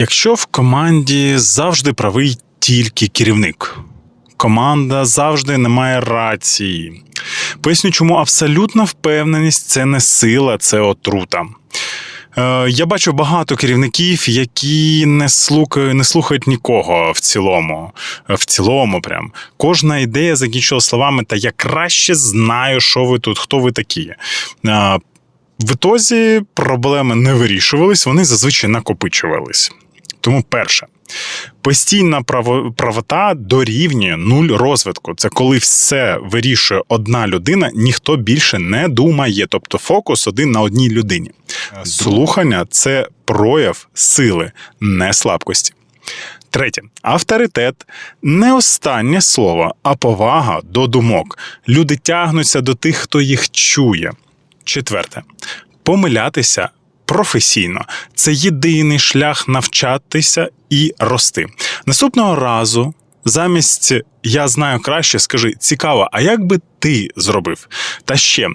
Якщо в команді завжди правий тільки керівник, команда завжди не має рації. Поясню, чому абсолютна впевненість це не сила, це отрута. Е, Я бачу багато керівників, які не слухають, не слухають нікого в цілому. В цілому, прям кожна ідея закінчила словами: Та я краще знаю, що ви тут, хто ви такі. Е, В ітозі проблеми не вирішувались, вони зазвичай накопичувались. Тому перше. Постійна правота дорівнює нуль розвитку. Це коли все вирішує одна людина, ніхто більше не думає, тобто фокус один на одній людині. Слухання це прояв сили, не слабкості. Третє. Авторитет не останнє слово, а повага до думок. Люди тягнуться до тих, хто їх чує. Четверте. Помилятися професійно. Це єдиний шлях навчатися і рости. Наступного разу. Замість я знаю краще, скажи цікаво, а як би ти зробив? Та ще